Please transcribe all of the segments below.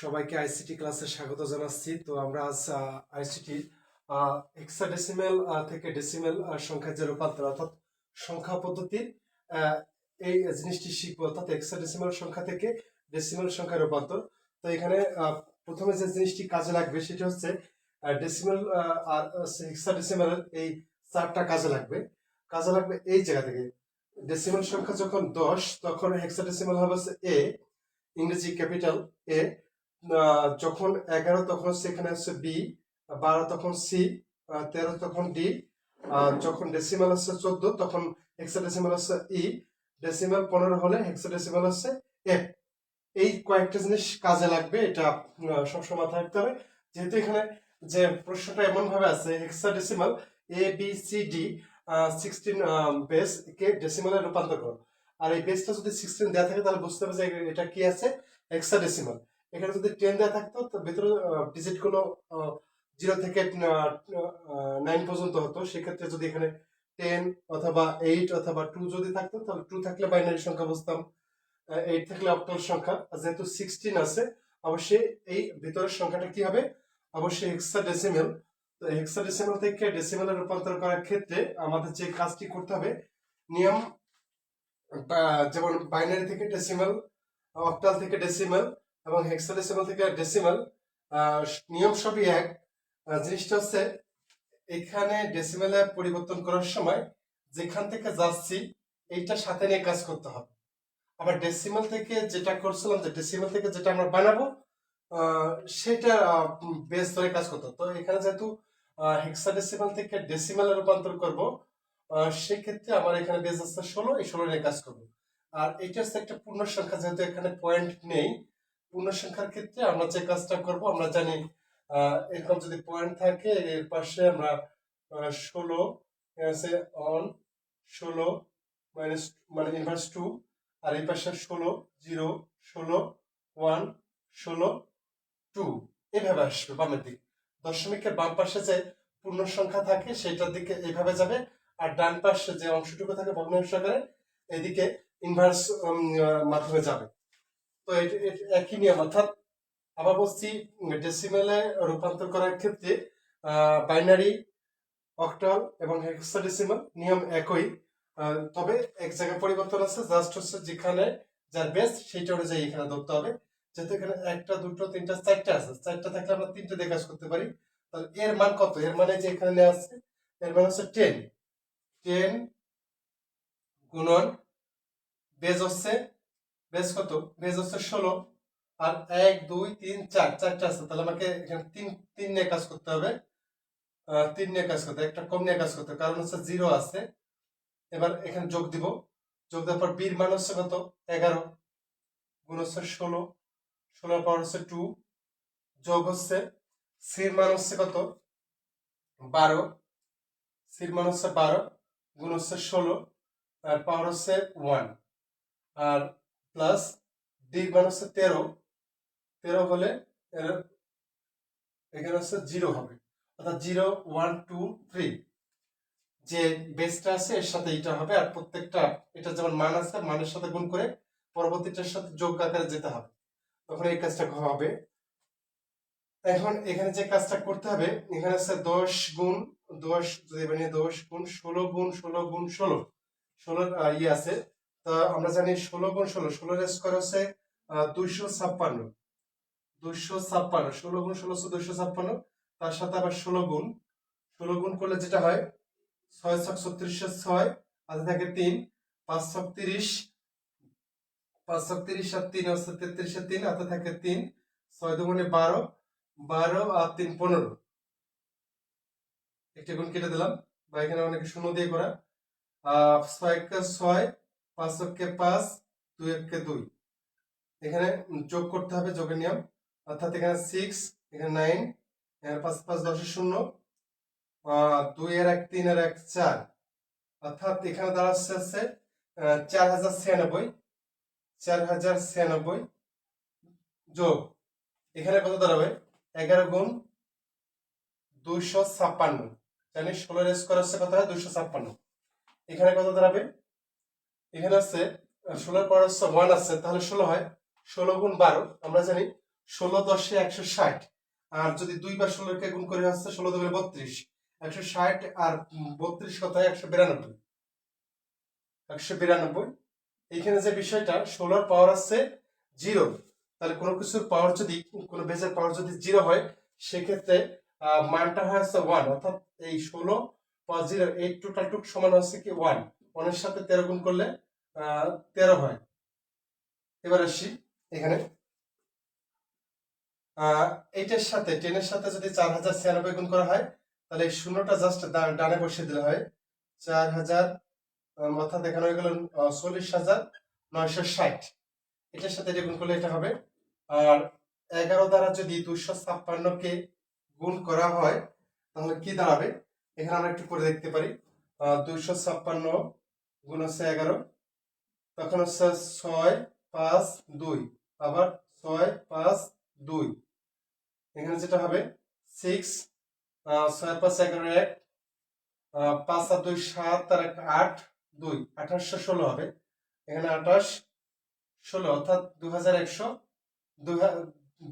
সবাইকে আইসিটি ক্লাসে স্বাগত জানাচ্ছি। তো আমরা আজ আইসিটি হেক্সাডেসিমেল থেকে ডেসিমেল সংখ্যার যে রূপান্তর, অর্থাৎ সংখ্যা পদ্ধতির এই জিনিসটি শিখব, অর্থাৎ হেক্সাডেসিমেল সংখ্যা থেকে ডেসিমেল সংখ্যা রূপান্তর। তো এখানে প্রথমে যে জিনিসটি কাজে লাগবে সেটি হচ্ছে ডেসিমেল আর হেক্সাডেসিমেলের এই চারটা কাজে লাগবে। কাজে লাগবে এই জায়গা থেকে। ডেসিমেল সংখ্যা যখন দশ, তখন হেক্সাডেসিমেল হবে এ ইংরেজি ক্যাপিটাল এ যখন এগারো, তখন সেখানে হচ্ছে বি বারো, তখন সি তেরো, তখন ডি যখন ডেসিমাল হচ্ছে চোদ্দ, তখন হেক্সাডেসিমাল হচ্ছে ই ডেসিমাল পনেরো হলে হেক্সাডেসিমাল হচ্ছে এফ এই কয়েকটা জিনিস কাজে লাগবে, এটা সবসময় মাথায় রাখতে হবে। যেহেতু এখানে যে প্রশ্নটা এমন ভাবে আছে hexadecimal A B C D sixteen base কে ডেসিমালে রূপান্তর করো। আর এই বেসটা যদি সিক্সটিন দেওয়া থাকে, তাহলে বুঝতে হবে যে এটা কি আছে? হেক্সাডেসিমাল এখানে যদি টেন দেওয়া থাকতো, তো ভেতরে ডিজিটগুলো জিরো থেকে নাইন পর্যন্ত হতো। সেক্ষেত্রে যদি এখানে টেন অথবা এইট অথবা টু যদি থাকতো, তাহলে টু থাকলে বাইনারি সংখ্যা বুঝতাম। এইট থাকলে অক্টাল সংখ্যা। যেহেতু সিক্সটিন আছে, অবশ্যই এই ভিতরের সংখ্যাটা কি হবে? অবশ্যই হেক্সা ডেসিমেল তো হেক্সা ডেসিমেল থেকে ডেসিমেলে রূপান্তর করার ক্ষেত্রে আমাদের যে কাজটি করতে হবে, নিয়ম যেমন বাইনারি থেকে ডেসিমেল অক্টাল থেকে ডেসিমেল এবং হেক্সাডেসিমাল থেকে ডেসিমাল নিয়ম সবই এক। জিনিসটা হচ্ছে এখানে ডেসিমেলে পরিবর্তন করার সময় যেখান থেকে যাচ্ছি, এইটা সাথে নিয়ে কাজ করতে হবে। আবার ডেসিমাল থেকে যেটা করছিলাম, যে ডেসিমাল থেকে যেটা আমরা বানাবো সেটা বেস ধরে কাজ করতে তো এখানে যেহেতু হেক্সাডেসিমাল থেকে ডেসিমালে রূপান্তর করব সেক্ষেত্রে আমার এখানে বেস আসছে ষোলো, এই ষোলো নিয়ে কাজ করব। আর এটা হচ্ছে একটা পূর্ণ সংখ্যা যেহেতু এখানে পয়েন্ট নেই পূর্ণ সংখ্যার ক্ষেত্রে আমরা যে কাজটা করব, আমরা জানি এরকম যদি পয়েন্ট থাকে, এর পাশে আমরা ষোলো আছে অন ষোলো মাইনাস মানে ইনভার্স টু আর এই পাশে ষোলো জিরো ষোলো ওয়ান ষোলো টু এভাবে আসবে বামের দিক। দশমিকের বাম পাশে যে পূর্ণ সংখ্যা থাকে, সেটার দিকে এইভাবে যাবে, আর ডান পাশে যে অংশটুকু থাকে ভগ্নাংশ আকারে, এদিকে ইনভার্স মাধ্যমে যাবে। তো একই নিয়ম, অর্থাৎ আবার বলছি ডেসিমেলে রূপান্তর করার ক্ষেত্রে বাইনারি অক্টাল এবং হেক্সাডেসিমাল নিয়ম একই। তবে এক জায়গায় পরিবর্তন আছে জাস্ট হচ্ছে যেখানে যার বেস সেইটা অনুযায়ী এখানে ধরতে হবে। যেহেতু এখানে একটা, দুটো, তিনটা, চারটা আছে, চারটা থাকলে আমরা তিনটে কাজ করতে পারি। তাহলে এর মান কত? এর মানে যে এখানে নেওয়া আছে, এর মান হচ্ছে টেন টেন গুণন বেজ হচ্ছে বেজ কত? বেজ হচ্ছে ষোলো। আর এক দুই তিন চার চারটা আছে। তাহলে আমাকে এখানে তিন তিন নিয়ে কাজ করতে হবে। তিন নিয়ে কাজ করতে একটা কম নিয়ে কাজ করতে হবে, কারণ হচ্ছে জিরো আছে। এবার এখানে যোগ দিব। যোগ দেওয়ার পর বীর মান হচ্ছে কত? এগারো। গুণ হচ্ছে ষোলো। ষোলোর পর হচ্ছে টু। যোগ হচ্ছে সির মান হচ্ছে কত? বারো। সির মান হচ্ছে বারো। গুণ হচ্ছে ষোলো। আর পাওয়ার হচ্ছে ওয়ান। আর প্লাস ডির মান হচ্ছে তেরো। তেরো হলে এখানে হচ্ছে জিরো হবে। অর্থাৎ জিরো ওয়ান টু থ্রি যে বেসটা আছে, এর সাথে এটা হবে আর প্রত্যেকটা, এটা যেমন মান আছে, মানের সাথে গুণ করে পরবর্তীটার সাথে যোগ আকারে যেতে হবে। তখন এই কাজটা হবে। এখন এখানে যে কাজটা করতে হবে, এখানে আছে দশ গুণ, দশ যদি মানে দশ গুণ, ষোলো গুণ ষোলো গুণ, ষোলো। ষোলোর ইয়ে আছে তা আমরা জানি ষোলো গুণ ষোলো, ষোলোর স্কোয়ার হচ্ছে দুইশো ছাপ্পান্ন। দুইশো ছাপ্পান্ন, ষোলো গুণ ষোলো হচ্ছে দুইশো ছাপ্পান্ন, তার সাথে আবার ষোলো গুণ। ষোলো গুণ করলে যেটা হয়, ছয় ছক ছত্রিশশো ছয় হাতে থাকে তিন, পাঁচ ছক তিরিশ, পাঁচ ছক তিরিশ আর তিন হচ্ছে তেত্রিশে তিন হাতে থাকে তিন, ছয় দুগুণে বারো বারো আর তিন পনেরো। একটি গুণ কেটে দিলাম, বা এখানে অনেকে শূন্য দিয়ে করা। ছয় ছয় পাঁচ এককে পাঁচ, দুই এককে দুই। এখানে যোগ করতে হবে যোগের নিয়ম। অর্থাৎ এখানে সিক্স এখানে নাইন এখানে পাঁচ পাঁচ দশের শূন্য দুই এর এক, তিন এর এক, চার। অর্থাৎ এখানে দাঁড়াচ্ছে হচ্ছে চার হাজার ছিয়ানব্বই। চার হাজার ছিয়ানব্বই যোগ। এখানে কত দাঁড়াবে? এগারো গুণ দুইশো ছাপ্পান্ন। জানি ষোলোর স্কোয়ার হচ্ছে কত হয়? দুইশো ছাপ্পান্ন। এখানে কত দাঁড়াবে? এখানে হচ্ছে ষোলোর পর হচ্ছে ওয়ান আছে, তাহলে ষোলো হয়, ষোলো গুণ বারো, আমরা জানি ষোলো দশে একশো ষাট, আর যদি দুই বা ষোলোকে গুণ করে আসছে ষোলো দুগুণে বত্রিশ, একশো ষাট আর বত্রিশ কত একশো বিরানব্বই একশো বিরানব্বই। এইখানে যে বিষয়টা, ষোলোর পাওয়ার আছে জিরো তাহলে কোনো কিছুর পাওয়ার যদি, কোনো বেজের পাওয়ার যদি জিরো হয়, সেক্ষেত্রে মানটা হয় হচ্ছে ওয়ান অর্থাৎ এই ষোলো জিরো এই টোটাল টুক সমান হচ্ছে কি ওয়ান ওয়ানের সাথে তেরো গুণ করলে তেরো হয়। এবার আসি এখানে। এইটার সাথে, টেনের সাথে যদি চার হাজার ছিয়ানব্বই গুণ করা হয়, তাহলে এই শূন্যটা জাস্ট ডানে বসিয়ে দিলে হয় চার হাজার অর্থাৎ এখানে হয়ে গেল চল্লিশ হাজার নয়শো ষাট। এটার সাথে এটা গুণ করলে এটা হবে। আর এগারো দ্বারা যদি দুইশো ছাপ্পান্নকে গুণ করা হয়, তাহলে কি দাঁড়াবে? এখানে আমরা একটু করে দেখতে পারি। দুশো ছাপ্পান্ন গুণ হচ্ছে এগারো। তখন হচ্ছে ছয় পাঁচ দুই। আবার ছয় পাঁচ দুই। এখানে যেটা হবে সিক্স ছয় পাঁচ এগারো এক পাঁচ আর দুই সাত আর এক আট, দুই। আঠাশশো ষোলো হবে। এখানে আঠাশ ষোলো, অর্থাৎ দু হাজার একশো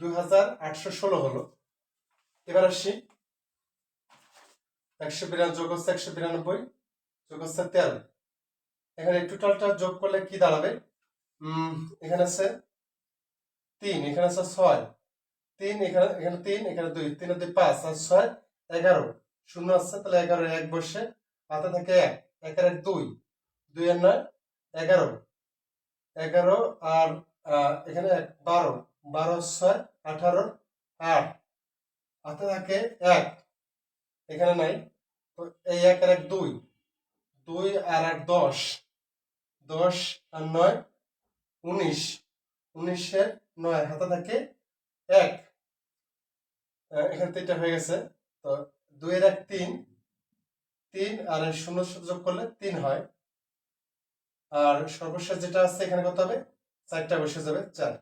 দুই হাজার আটশো ষোলো হলো। এবার আসি। একশো বিরানব্বই যোগ হচ্ছে একশো বিরানব্বই, যোগ হচ্ছে তেরো। এখানে টোটালটা যোগ করলে কি দাঁড়াবে? এখানে আছে তিন, এখানে আছে ছয়। তিন, এখানে এখানে তিন, এখানে দুই। তিন দুই পাঁচ, আর ছয় এগারো। শূন্য আছে, তাহলে এগারো এক বসে, হাতে থাকে এক। এক আর এক দুই। দুই আর নয়, এগারো। এগারো আর এখানে এক, বারো। বারো, ছয়, আঠারো, আট। হাতে থাকে এক। এখানে নাই। তো এই এক আর এক দুই। দুই আর এক দশ। দশ আর নয়, উনিশ। উনিশের নয়, হাতে থাকে এক। এখানে তো এটা হয়ে গেছে। তো দুইয়ের এক তিন। তিন আর শূন্য যোগ করলে তিন হয়। আর সর্বশেষ যেটা আছে, এখানে কত হবে? চারটা বসে যাবে, চার।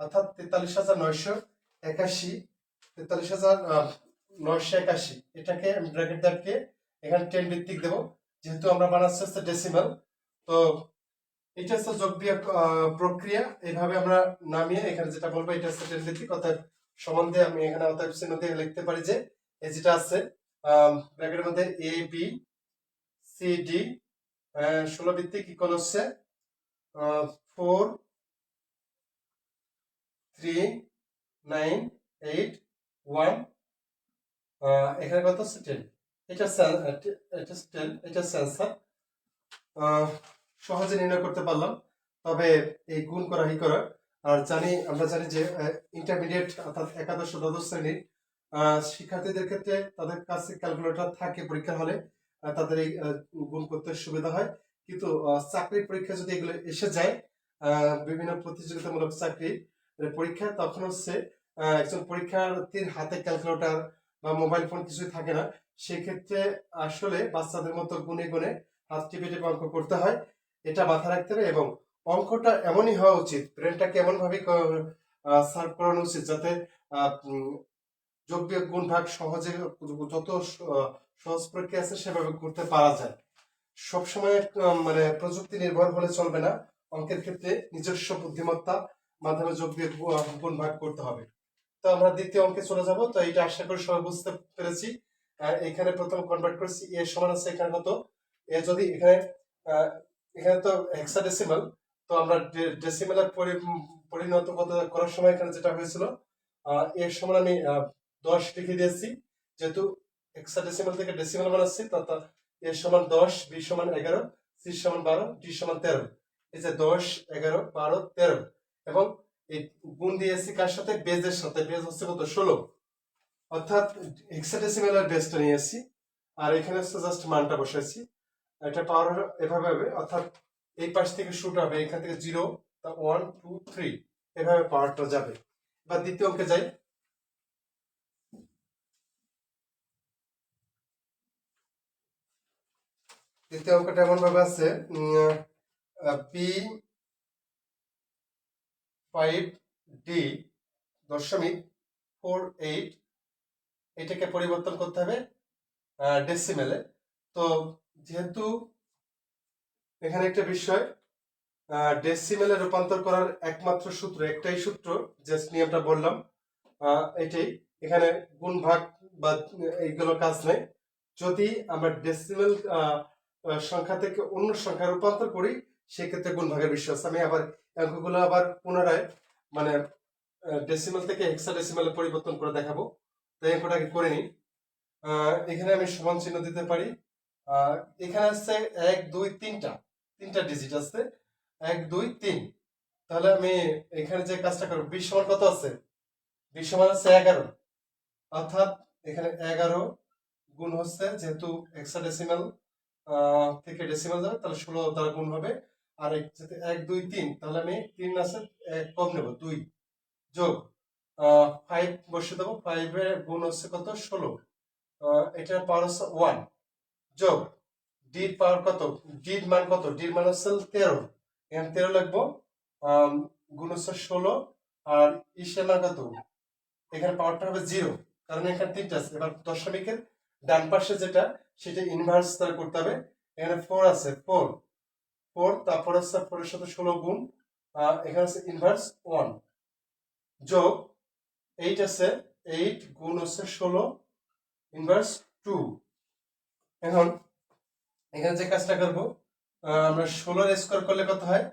অর্থাৎ তেতাল্লিশ হাজার নয়শো একাশি। তেতাল্লিশ হাজার নয়শো একাশি। এটাকে আমি ব্র্যাকেট দাগকে এখানে টেন ভিত্তিক দেবো। যেহেতু আমরা বানাচ্ছি হচ্ছে ডেসিমাল তো এটা হচ্ছে যোগ প্রক্রিয়া এইভাবে আমরা নামিয়ে এখানে যেটা বলব এটা হচ্ছে ভিত্তিক অর্থাৎ দিয়ে আমি এখানে অতএব চিহ্ন দিয়ে লিখতে পারি যে, এই যেটা আছে ব্র্যাকেটের মধ্যে এ বি সি ডি ষোলো ভিত্তিক ইকুয়াল হচ্ছে four, three, nine, eight, one এখানে কত হচ্ছে, টেন? এটা এটা টেন এটা সেন্সার সহজে নির্ণয় করতে পারলাম। তবে এই গুণ করা হি করা। আর জানি, আমরা জানি যে ইন্টারমিডিয়েট অর্থাৎ একাদশ দ্বাদশ শ্রেণির শিক্ষার্থীদের ক্ষেত্রে তাদের কাছে ক্যালকুলেটর থাকে পরীক্ষা হলে তাদের এই গুণ করতে সুবিধা হয়। কিন্তু চাকরির পরীক্ষা যদি এগুলো এসে যায় বিভিন্ন প্রতিযোগিতামূলক চাকরি পরীক্ষা, তখন হচ্ছে একজন পরীক্ষার্থীর হাতে ক্যালকুলেটর বা মোবাইল ফোন কিছুই থাকে না। সেক্ষেত্রে আসলে বাচ্চাদের মতো গুনে গুনে হাত টিপে টিপে অঙ্ক করতে হয়। এটা মাথায় রাখতে হবে এবং অঙ্কটা এমনই হওয়া উচিত ব্রেনটাকে এমন ভাবে সার্ভ করানো উচিত যাতে যোগ বিয়োগ গুণ ভাগ সহজে যত সহজ প্রক্রিয়া আছে সেভাবে করতে পারা যায়। সবসময় মানে প্রযুক্তি নির্ভর হলে চলবে না। অঙ্কের ক্ষেত্রে নিজস্ব বুদ্ধিমত্তা, মাধ্যমে যোগ বিয়োগ গুণ ভাগ করতে হবে। তো আমরা দ্বিতীয় অঙ্কে চলে যাব। তো এটা আশা করি সবাই বুঝতে পেরেছি। এখানে প্রথম কনভার্ট করেছি। এ সমান আছে এখানে কত? এ যদি এখানে এখানে তো হেক্সাডেসিমাল তো আমরা ডেসিমালের পরিণত করার সময় এখানে যেটা হয়েছিল এর সমান আমি দশ লিখে দিয়েছি। যেহেতু হেক্সাডেসিমাল থেকে ডেসিমাল বানাচ্ছি, তা এর সমান দশ, বি সমান এগারো, সি সমান বারো, ডি সমান তেরো। এই যে দশ, এগারো, বারো, তেরো। এবং এই গুণ দিয়েছি কার সাথে? বেজের সাথে। বেজ হচ্ছে কত? ষোলো। অর্থাৎ হেক্সাডেসিমালের বেজটা নিয়েছি। আর এখানে হচ্ছে জাস্ট মানটা বসাইছি। এটা পাওয়ার এভাবে হবে, অর্থাৎ এই পাশ থেকে শুট হবে, এখান থেকে জিরো ওয়ান টু থ্রি এভাবে পাওয়ারটা যাবে। এবার দ্বিতীয় অঙ্কে যাই। দ্বিতীয় অঙ্কটা এমন ভাবে আছে পি ফাইভ ডি দশমিক ফোর এইট এটাকে পরিবর্তন করতে হবে ডেসিমেলে তো যেহেতু এখানে একটা বিষয় ডেসিমেলে রূপান্তর করার একমাত্র সূত্র, একটাই সূত্র যে নিয়মটা বললাম এটাই। এখানে গুণ ভাগ বা এইগুলো কাজ নেই। যদি আমরা ডেসিমেল সংখ্যা থেকে অন্য সংখ্যা রূপান্তর করি, সেক্ষেত্রে গুণ ভাগের আছে। আমি আবার অঙ্কগুলো আবার পুনরায় মানে ডেসিমেল থেকে হেক্সাডেসিমেলে পরিবর্তন করে দেখাবো। তাই অঙ্কটাকে করে নিই এখানে আমি সমান চিহ্ন দিতে পারি। এখানে আছে এক, দুই, তিনটা। তিনটা ডিজিট আছে। এক, দুই, তিন। তাহলে আমি এখানে যে কাজটা করব, বিশ সমান কত আছে? বিশ সমান আছে এগারো। অর্থাৎ এখানে এগারো গুণ হচ্ছে যেহেতু এক্সট্রা হেক্সাডেসিমাল থেকে ডেসিমাল যাবে, তাহলে ষোলো দ্বারা গুণ হবে। আর এক- দুই, তিন, তাহলে আমি তিন আছে, এক কম নেব, দুই। যোগ ফাইভ বসে দেবো। ফাইভের গুণ হচ্ছে কত? ষোলো। এটার পাওয়ার হচ্ছে ওয়ান যোগ ডির পাওয়ার কত? ডির মান কত? ডির মান হচ্ছে তেরো। এখানে তেরো আম, গুণ হচ্ছে ষোলো আর ইসের মান কত? এখানে পাওয়ারটা হবে জিরো কারণ এখানে তিনটা আছে। এবার দশমিকের ডান পাশে যেটা সেটা ইনভার্স দ্বারা করতে হবে। এখানে ফোর আছে ফোর ফোর তারপর হচ্ছে ফোরের সাথে ষোলো গুণ আহ, এখানে আছে ইনভার্স ওয়ান যোগ এইট আছে এইট গুণ হচ্ছে ষোলো ইনভার্স টু এখন এখানে যে কাজটা করব আমরা ষোলোর স্কোয়ার করলে কত হয়?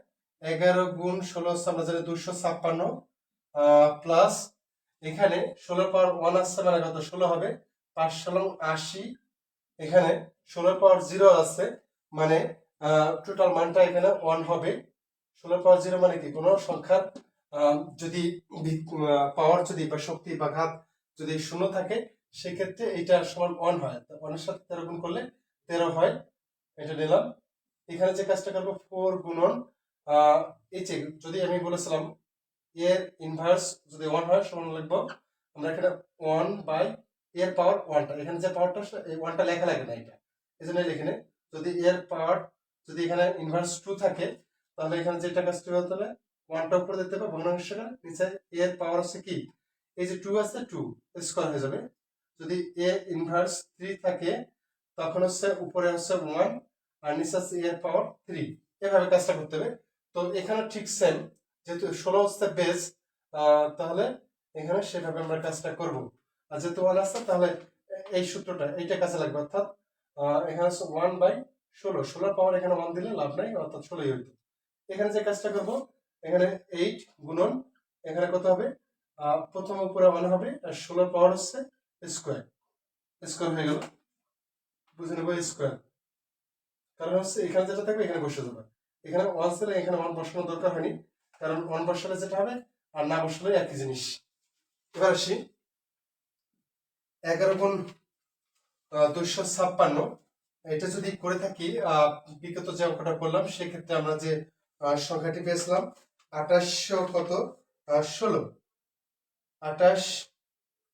এগারো গুণ ষোলো আমরা জানি দুশো ছাপ্পান্ন প্লাস এখানে ষোলো পাওয়ার ওয়ান আসছে মানে কত? ষোলো হবে। পাঁচ ষোলো আশি, এখানে ষোলো পাওয়ার জিরো আছে মানে টোটাল মানটা এখানে ওয়ান হবে। ষোলো পাওয়ার জিরো মানে কি? কোনো সংখ্যার যদি পাওয়ার যদি বা শক্তি বা ঘাত যদি শূন্য থাকে সেক্ষেত্রে এটা সমান ওয়ান হয়। ওয়ানের সাথে তেরো গুণ করলে তেরো হয়। এটা নিলাম। এখানে যে কাজটা করব ফোর গুণন এই যে যদি আমি বলেছিলাম এর ইনভার্স যদি ওয়ান হয়, সমান লিখব। আমরা এখানে ওয়ান বাই এর পাওয়ার ওয়ানটা এখানে যে পাওয়ারটা এই ওয়ানটা লেখা লাগে না এটা। এই জন্য লিখে নে। যদি এর পাওয়ার যদি এখানে ইনভার্স টু থাকে, তাহলে এখানে যেটা কাজটা হতে হবে ওয়ানটা উপরে দিতে হবে ভগ্নাংশটা নিচে। এর পাওয়ার হচ্ছে কি? এই যে টু আছে টু স্কোয়ার হয়ে যাবে। যদি এ ইনভার্স থ্রি থাকে, তখন হচ্ছে উপরে হচ্ছে ওয়ান আর নিচে হচ্ছে এর পাওয়ার থ্রি এভাবে কাজটা করতে হবে। তো এখানে ঠিক সেম যেহেতু ষোলো হচ্ছে বেস তাহলে এখানে সেভাবে আমরা কাজটা করব। আর যেহেতু ওয়ান আছে, তাহলে এই সূত্রটা, এইটা কাজে লাগবে। অর্থাৎ এখানে হচ্ছে ওয়ান বাই ষোলো। ষোলোর পাওয়ার এখানে ওয়ান দিলে লাভ নাই, অর্থাৎ ষোলোই হইতো। এখানে যে কাজটা করব, এখানে এইট গুণন, এখানে কত হবে? প্রথম উপরে ওয়ান হবে, আর ষোলোর পাওয়ার হচ্ছে স্কোয়ার। স্কোয়ার হয়ে গেল। বুঝে নেব স্কোয়ার। কারণ হচ্ছে এখানে যেটা থাকবে, এখানে বসে যাবে। এখানে ওয়ান ছিল এখানে ওয়ান দরকার হয়নি। কারণ ওয়ান বসালে যেটা হবে, আর না বসালে একই জিনিস। এবার আসি। এগারো গুণ দুইশো ছাপ্পান্ন। এটা যদি করে থাকি বিগত যে অঙ্কটা করলাম, সেক্ষেত্রে আমরা যে সংখ্যাটি পেয়েছিলাম, আঠাশশো কত? ষোলো। আঠাশ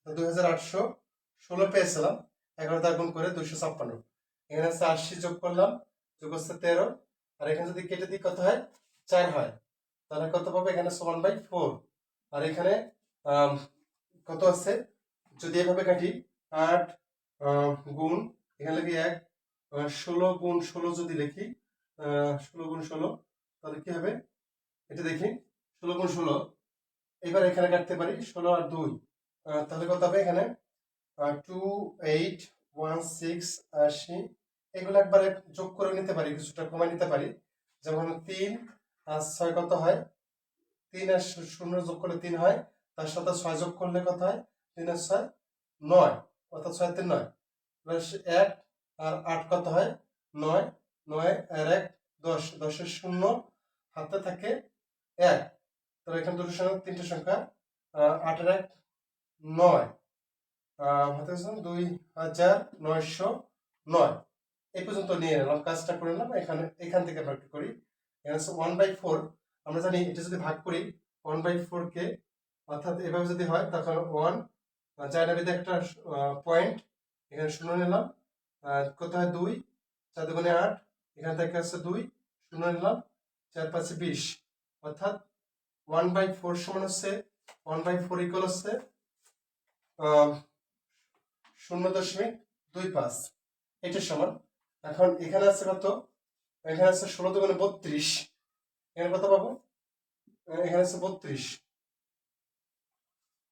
দুই হাজার আটশো ষোলো পেয়েছিলাম এগারো তার গুণ করে দুইশো ছাপ্পান্ন। এখানে হচ্ছে আশি যোগ করলাম, যোগ হচ্ছে তেরো। আর এখানে যদি কেটে দিই কত হয়? চার হয়। তাহলে কত পাবে? এখানে সমান বাই ফোর আর এখানে কত আছে? যদি এভাবে কাটি, আট গুণ, এখানে লিখি এক ষোলো গুণ ষোলো যদি লিখি ষোলো গুণ ষোলো, তাহলে কি হবে? এটা দেখি, ষোলো গুণ ষোলো। এবার এখানে কাটতে পারি, ষোলো আর দুই। তাহলে কত হবে এখানে? টু এইট ওয়ান সিক্স আশি। এগুলো একবারে যোগ করে নিতে পারি, কিছুটা কমে নিতে পারি। যেমন তিন, আর ছয় কত হয়? তিন আর শূন্য যোগ করলে তিন হয়, তার সাথে ছয় যোগ করলে কত হয়? তিন আর ছয়, নয়, অর্থাৎ ছয় তিন নয়। এবার সে এক আর আট কত হয়? নয় নয় আর এক, দশ। দশের শূন্য হাতে থাকে এক। তাহলে এখানে দুটো সংখ্যা, তিনটে সংখ্যা আটের এক নয়। আছে দুই হাজার নয়শো নয়। এই পর্যন্ত নিয়ে নিলাম, কাজটা করে নিলাম, এখানে, এখান থেকে আমরা করি। এখানে ওয়ান বাই ফোর আমরা জানি এটা যদি ভাগ করি ওয়ান বাই অর্থাৎ এভাবে যদি হয়, তখন ওয়ান চাইনাবিতে একটা পয়েন্ট এখানে শূন্য নিলাম হয় দুই? চার দুগুণে আট। এখান থেকে হচ্ছে দুই, শূন্য নিলাম, চার পাঁচে বিশ। অর্থাৎ ওয়ান বাই ফোর সমান হচ্ছে ওয়ান বাই ফোর ইকুয়াল হচ্ছে শূন্য দশমিক দুই পাঁচ। এটার সমান। এখন এখানে আছে কত? এখানে আছে ষোলো দুগুণে বত্রিশ। এখানে কত পাবো? এখানে আছে বত্রিশ।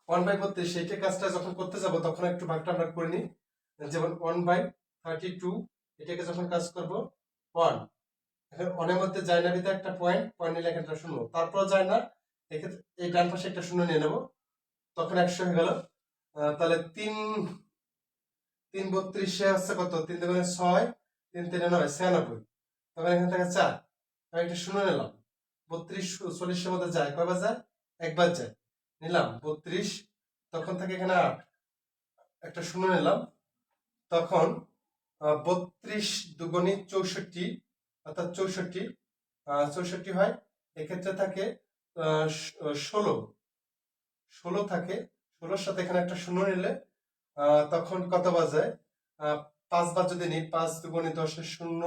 ওয়ান বাই বত্রিশ, এইটা কাজটা যখন করতে যাব, তখন একটু ভাগটা আমরা করে নিই। যেমন ওয়ান বাই থার্টি টু এটাকে যখন কাজ করব ওয়ান এখন অনেক মধ্যে যায় না ভিতরে একটা পয়েন্ট পয়েন্ট নিলে একটা শূন্য। তারপর যায় না এক্ষেত্রে এই ডান পাশে একটা শূন্য নিয়ে নেব। তখন একশো হয়ে গেল। তাহলে তিন তিন বত্রিশে হচ্ছে কত? তিন দুগুণে ছয়, তিন তিনে নয়, ছিয়ানব্বই। তখন এখান থেকে চার। আমি একটা শূন্য নিলাম। বত্রিশ চল্লিশের মধ্যে যায়। কয়বার যায়? একবার যায়। নিলাম। বত্রিশ, তখন থেকে এখানে আট। একটা শূন্য নিলাম। তখন বত্রিশ দুগুণী চৌষট্টি, অর্থাৎ চৌষট্টি চৌষট্টি হয়। এক্ষেত্রে থাকে ষোলো। ষোলো থাকে ষোলোর সাথে এখানে একটা শূন্য নিলে তখন কত বাজে? পাঁচবার যদি নিই, পাঁচ দুগুণে দশের শূন্য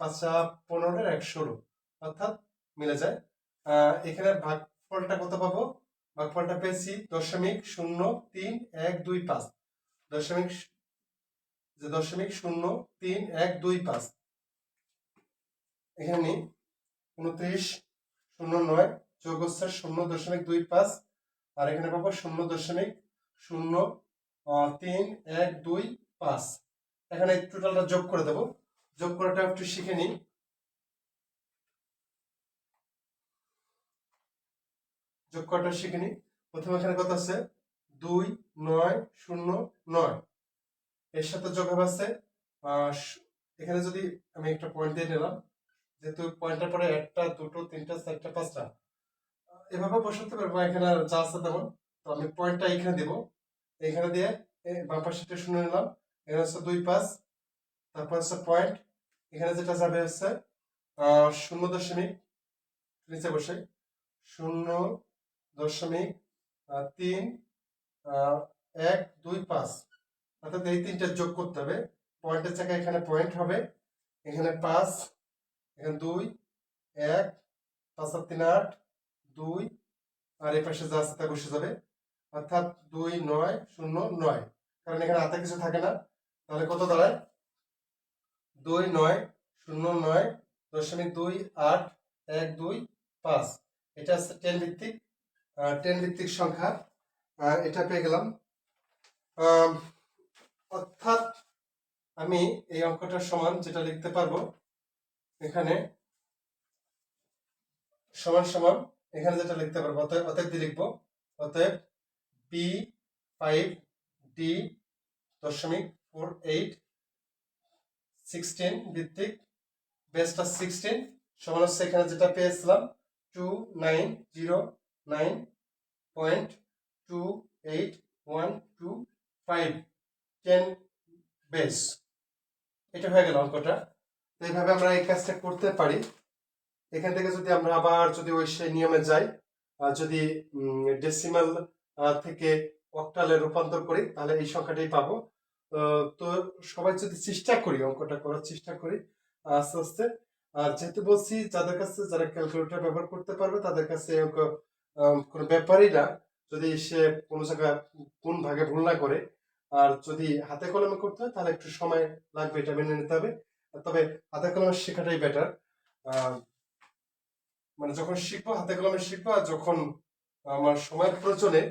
পাঁচা পনেরোর এক ষোলো, অর্থাৎ মিলে যায়। এখানে ভাগফলটা কত পাবো? ভাগফলটা পেয়েছি দশমিক শূন্য তিন এক দুই পাঁচ। দশমিক যে দশমিক শূন্য তিন এক দুই পাঁচ। এখানে উনত্রিশ শূন্য নয় যোগ হচ্ছে শূন্য দশমিক দুই পাঁচ। আর এখানে পাবো শূন্য দশমিক শূন্য তিন, এক, দুই, পাঁচ। এখানে টোটালটা যোগ করে দেবো। যোগ করাটা একটু শিখে নিই। যোগ করাটা শিখে নিই। প্রথমে এখানে কত আছে? দুই, নয়, শূন্য, নয়। এর সাথে যোগ হবে আছে এখানে যদি আমি একটা পয়েন্ট দিয়ে নিলাম, যেহেতু পয়েন্টের পরে একটা, দুটো, তিনটা, চারটা, পাঁচটা এভাবে বসাতে পারব, এখানে আর যা আছে তেমন তো আমি পয়েন্টটা এখানে দিব। এখানে দিয়ে বাম পাশেটা শুনে নিলাম। এখানে হচ্ছে দুই পাঁচ, তারপর হচ্ছে পয়েন্ট। এখানে যেটা যাবে হচ্ছে শূন্য দশমিক, নিচে বসে। শূন্য দশমিক তিন এক, দুই, পাঁচ। অর্থাৎ এই তিনটা যোগ করতে হবে। পয়েন্টের জায়গায় এখানে পয়েন্ট হবে। এখানে পাঁচ, এখানে দুই, এক, পাঁচ আর তিন আট দুই, আর এই পাশে যা আছে তা বসে যাবে। অর্থাৎ দুই, নয়, শূন্য, নয়। কারণ এখানে হাতে কিছু থাকে না। তাহলে কত দাঁড়ায়? দুই, নয়, শূন্য, নয়, দশমিক দুই, আট, এক, দুই, পাঁচ। এটা হচ্ছে টেন ভিত্তিক টেন ভিত্তিক সংখ্যা। এটা পেয়ে গেলাম। অর্থাৎ আমি এই অঙ্কটার সমান যেটা লিখতে পারব, এখানে সমান সমান এখানে যেটা লিখতে পারব, অতএব অতএব দিয়ে লিখব, অতএব বি ফাইভ ডি দশমিক ফোর এইট সিক্সটিন ভিত্তিক বেসটা সিক্সটিন সমান হচ্ছে এখানে যেটা পেয়েছিলাম two nine zero nine point two eight one two five ten base এটা হয়ে গেল অঙ্কটা। তো এইভাবে আমরা এই কাজটা করতে পারি। এখান থেকে যদি আমরা আবার যদি ওই সেই নিয়মে যাই যদি ডেসিমাল থেকে অক্টালে রূপান্তর করি, তাহলে এই সংখ্যাটাই পাবো। তো সবাই যদি চেষ্টা করি, অঙ্কটা করার চেষ্টা করি, আস্তে আস্তে, আর যেহেতু বলছি যাদের কাছে, যারা ক্যালকুলেটর ব্যবহার করতে পারবে, তাদের কাছে অঙ্ক কোনো ব্যাপারই না। যদি সে কোনো জায়গায় কোন ভাগে ভুল না করে, আর যদি হাতে কলমে করতে হয়, তাহলে একটু সময় লাগবে, এটা মেনে নিতে হবে। তবে হাতে কলমে শেখাটাই বেটার মানে যখন শিখব হাতে কলমে শিখব আর যখন আমার সময়ের প্রয়োজনে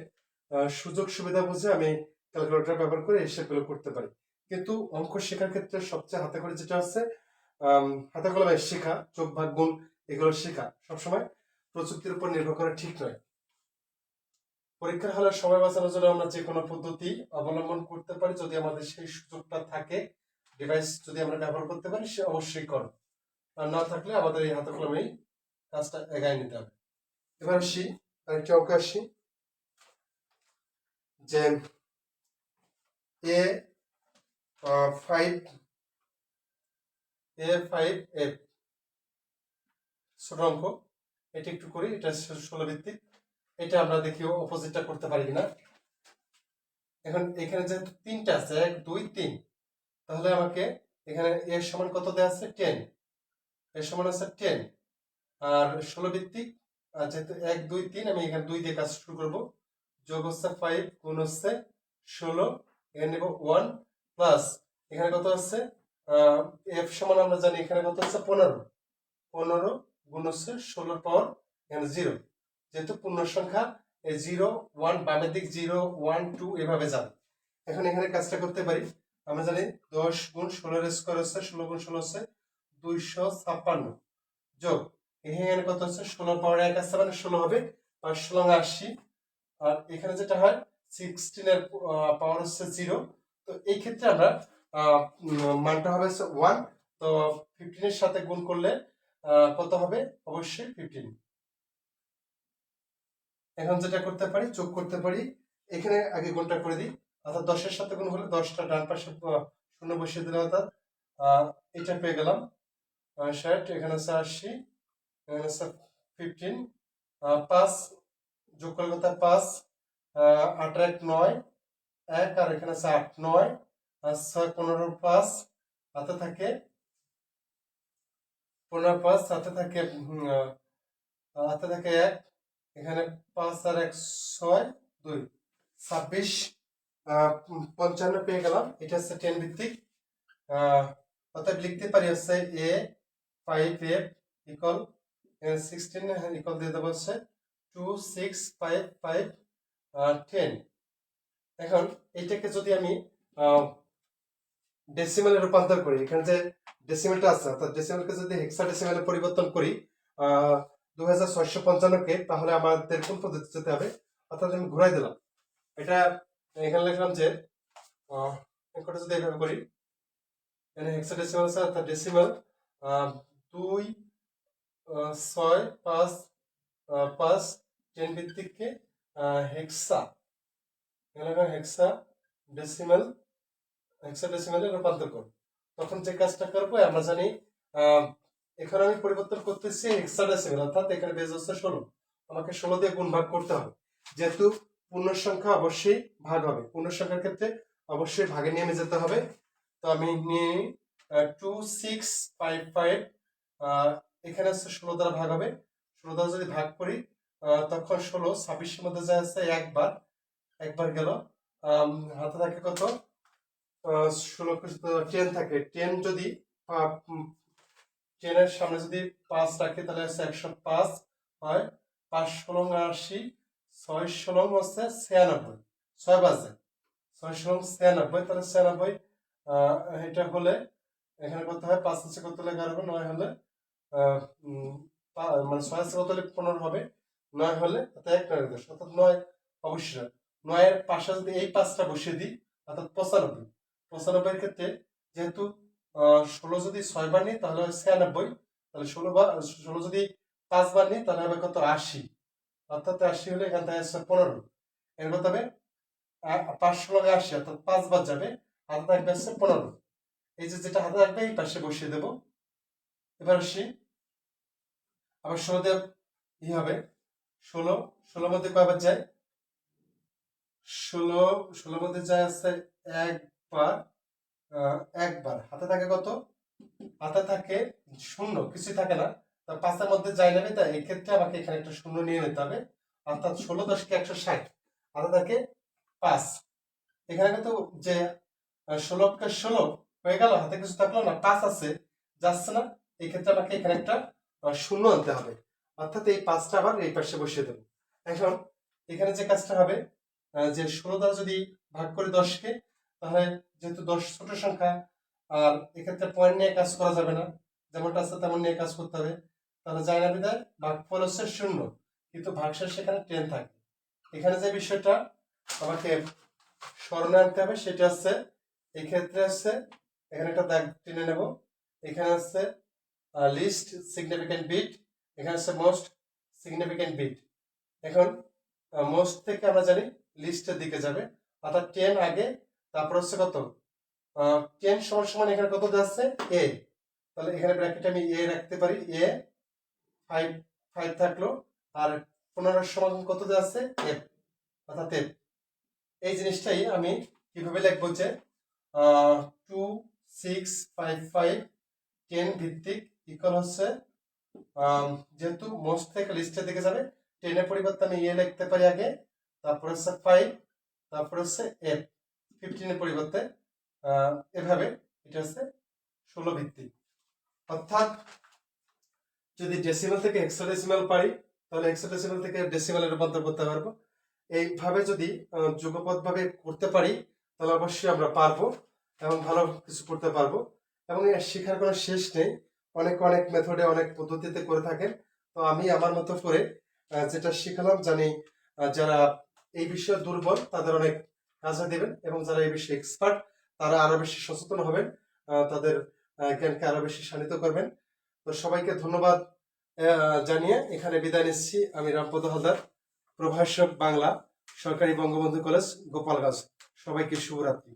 সুযোগ সুবিধা বুঝে আমি ক্যালকুলেটর ব্যবহার করে হিসেবগুলো করতে পারি। কিন্তু অঙ্ক শেখার ক্ষেত্রে সবচেয়ে হাতে করে যেটা আম, হাতে কলমে শেখা চোখ ভাগ গুণ এগুলো শেখা সবসময় প্রযুক্তির উপর নির্ভর করা ঠিক নয়। পরীক্ষার হলে সময় বাঁচানোর জন্য আমরা যে কোনো পদ্ধতি অবলম্বন করতে পারি যদি আমাদের সেই সুযোগটা থাকে ডিভাইস যদি আমরা ব্যবহার করতে পারি সে অবশ্যই করো। আর না থাকলে আমাদের এই হাতে কলমেই কাজটা এগায় নিতে হবে। এবার আসি আরেকটি অঙ্ক আসি। যে A five A, five, F. ছোট অঙ্ক, এটা একটু করি, এটা ষোলো ভিত্তিক। এটা আমরা দেখি অপোজিটটা করতে পারি কিনা। এখন এখানে যেহেতু তিনটা আছে, এক, দুই, তিন, তাহলে আমাকে এখানে এর সমান কত দেওয়া আছে? টেন। এর সমান আছে টেন। আর ষোলো ভিত্তিক যেহেতু এক, দুই, তিন, আমি এখানে দুই দিয়ে কাজ শুরু করব। যোগ হচ্ছে ফাইভ গুণ হচ্ছে ষোলো, এখানে নেব ওয়ান প্লাস এখানে কত হচ্ছে এফ সমান আমরা জানি এখানে কত হচ্ছে? পনেরো। পনেরো গুণ হচ্ছে ষোলোর পাওয়ার এখানে জিরো যেহেতু পূর্ণ সংখ্যা, এই জিরো ওয়ান বামের দিক জিরো ওয়ান টু এভাবে যাবে। এখন এখানে কাজটা করতে পারি। আমরা জানি দশ গুণ ষোলোর স্কোয়ার হচ্ছে, ষোলো গুণ ষোলো হচ্ছে দুইশো ছাপ্পান্ন। যোগ এখানে কত হচ্ছে ষোলো পাওয়ার এক আসছে মানে ষোলো হবে আর ষোলো আশি। আর এখানে যেটা হয় সিক্সটিনের পাওয়ার হচ্ছে জিরো তো এই ক্ষেত্রে আমরা মানটা হবে হচ্ছে ওয়ান তো ফিফটিনের সাথে গুণ করলে কত হবে? অবশ্যই ফিফটিন এখন যেটা করতে পারি, যোগ করতে পারি, এখানে আগে গুণটা করে দিই। অর্থাৎ দশের সাথে গুণ হলে দশটা, ডান পাশে শূন্য বসিয়ে দিলে অর্থাৎ এটা পেয়ে গেলাম। ষাট, এখানে হচ্ছে আশি। এখানে হচ্ছে ফিফটিন পাঁচ, যোগ করলে হয়? পাঁচ আট এক নয়, এক, আর এখানে আছে আট, নয়, আর ছয়, পনেরো, পাঁচ হাতে থাকে, পনেরো, পাঁচ হাতে থাকে হাতে থাকে এক, এখানে পাঁচ আর এক, ছয়, দুই, ছাব্বিশ পঞ্চান্ন পেয়ে গেলাম, এটা হচ্ছে টেন ভিত্তিক অর্থাৎ লিখতে পারি হচ্ছে A five F equal sixteen equal দিয়ে দেবো হচ্ছে two six five five ten এখন এইটাকে যদি আমি ডেসিমেলে রূপান্তর করি এখানে যে ডেসিমেলটা আছে অর্থাৎ ডেসিমেলকে যদি হেক্সা ডেসিমেলে পরিবর্তন করি দু হাজার পঞ্চান্নকে তাহলে আমাদের কোন পদ্ধতি যেতে হবে? অর্থাৎ আমি ঘুরাই দিলাম। এটা এখানে লিখলাম যে আহ, যদি এইভাবে করি এখানে হেক্সা ডেসিমেল আছে অর্থাৎ ডেসিমেল দুই ছয় পাঁচ পাঁচ টেন ভিত্তিককে হেক্সা এখানে হেক্সা ডেসিমেল হেক্সা ডেসিমেলে রূপান্তর করব। তখন যে কাজটা করব, আমরা জানি এখানে আমি পরিবর্তন করতেছি হেক্সা ডেসিমেল অর্থাৎ এখানে বেজ হচ্ছে ষোলো। আমাকে ষোলো দিয়ে গুণ ভাগ করতে হবে। যেহেতু পূর্ণ সংখ্যা অবশ্যই ভাগ হবে। পূর্ণ সংখ্যার ক্ষেত্রে অবশ্যই ভাগে নেমে যেতে হবে। তো আমি নিয়ে টু সিক্স ফাইভ ফাইভ এখানে হচ্ছে ষোলো দ্বারা ভাগ হবে। ষোলো দ্বারা যদি ভাগ করি তখন ষোলো, ছাব্বিশের মধ্যে যা আছে একবার একবার গেল। হাতে থাকে কত? ষোলো টেন থাকে। টেন যদি টেনের সামনে যদি পাঁচ রাখি, তাহলে হচ্ছে একশো পাঁচ হয়। পাঁচ ষোলো আশি, ছয় ষোলো হচ্ছে ছিয়ানব্বই। ছয় বাজে। ছয় ষোলো ছিয়ানব্বই, তাহলে ছিয়ানব্বই এটা হলে এখানে কত হয় পাঁচ আছে কত হলে এগারো নয় হলে মানে ছয় আছে কত হলে পনেরো হবে, নয় হলে অর্থাৎ এক নয় দশ, অর্থাৎ নয় অবশ্যই নয়। নয়ের পাশে যদি এই পাঁচটা বসিয়ে দিই, অর্থাৎ পঁচানব্বই। পঁচানব্বই ক্ষেত্রে যেহেতু ষোলো যদি ছয় বার নিই, তাহলে ছিয়ানব্বই। তাহলে ষোলো বার, ষোলো যদি পাঁচ বার নিই, তাহলে হবে কত? আশি। অর্থাৎ আশি হলে এখান থেকে আসছে পনেরো। এর কত হবে আ- পাঁচ ষোলো আশি, অর্থাৎ পাঁচ বার যাবে, হাতে থাকবে আসছে পনেরো। এই যে যেটা হাতে থাকবে, এই পাশে বসিয়ে দেবো। এবার আসি আবার ষোলো দিয়ে ই হবে? ষোলো ষোলোর মধ্যে কয়বার যায়? ষোলো ষোলোর মধ্যে যায় আছে একবার একবার। হাতে থাকে কত? হাতে থাকে শূন্য, কিছুই থাকে না। তা পাঁচের মধ্যে যাই নেবে তাই এক্ষেত্রে আমাকে এখানে একটা শূন্য নিয়ে নিতে হবে। অর্থাৎ ষোলো দশকে একশো ষাট। হাতে থাকে পাঁচ। এখানে কিন্তু যে ষোলোকে ষোলো হয়ে গেল, হাতে কিছু থাকল না, পাঁচ আছে, যাচ্ছে না। এক্ষেত্রে আমাকে এখানে একটা শূন্য আনতে হবে। অর্থাৎ এই পাঁচটা আবার এই পাশে বসিয়ে দেবো। এখন এখানে যে কাজটা হবে যে ষোলো দ্বারা যদি ভাগ করি দশকে, তাহলে যেহেতু দশ ছোট সংখ্যা, আর এক্ষেত্রে পয়েন্ট নিয়ে কাজ করা যাবে না, যেমনটা আছে তেমন নিয়ে কাজ করতে হবে। তাহলে যায় না বিদায় ভাগফল হচ্ছে শূন্য, কিন্তু ভাগশেষ সেখানে টেন থাকে। এখানে যে বিষয়টা আমাকে স্মরণে আনতে হবে, সেটা হচ্ছে এই ক্ষেত্রে হচ্ছে, এখানে একটা দাগ টেনে নেব, এখানে হচ্ছে লিস্ট সিগনিফিক্যান্ট বিট এখানে হচ্ছে মোস্ট সিগনিফিক্যান্ট বিট এখন মোস্ট থেকে আমরা জানি লিস্টের দিকে যাবে। অর্থাৎ টেন আগে, তারপর হচ্ছে কত? টেন সমান সমান এখানে কত যাচ্ছে? এ তাহলে এখানে ব্র্যাকেটে আমি এ রাখতে পারি। এ ফাইভ ফাইভ থাকল। আর পনেরো সমান কত যাচ্ছে? এফ অর্থাৎ এফ এই জিনিসটাই আমি কীভাবে লিখব যে two six five five ten ভিত্তিক ইকুয়াল হচ্ছে যেহেতু মোস্ট থেকে লিস্টের দিকে যাবে টেনের পরিবর্তে আমি ইয়ে লিখতে পারি আগে তারপর হচ্ছে ফাইভ তারপর হচ্ছে এফ ফিফটিনের পরিবর্তে এভাবে এটা হচ্ছে ষোলো ভিত্তিক। অর্থাৎ যদি ডেসিমাল থেকে এক্সট্রা ডেসিমাল পারি তাহলে এক্সট্রা ডেসিমাল থেকে ডেসিমালে রূপান্তর করতে পারব। এইভাবে যদি আহ, যুগপৎভাবে করতে পারি তাহলে অবশ্যই আমরা পারব এবং ভালো কিছু করতে পারব। এবং শেখার কোনো শেষ নেই। অনেক অনেক মেথডে অনেক পদ্ধতিতে করে থাকেন। তো আমি আমার মতো করে যেটা শিখালাম, জানি যারা এই বিষয়ে দুর্বল, তাদের অনেক কাজে দেবেন এবং যারা এই বিষয়ে এক্সপার্ট তারা আরও বেশি সচেতন হবেন তাদের জ্ঞানকে আরও বেশি শানিত করবেন। তো সবাইকে ধন্যবাদ জানিয়ে এখানে বিদায় নিচ্ছি। আমি রামপদ হালদার, প্রভাষক বাংলা, সরকারি বঙ্গবন্ধু কলেজ, গোপালগঞ্জ। সবাইকে শুভরাত্রি।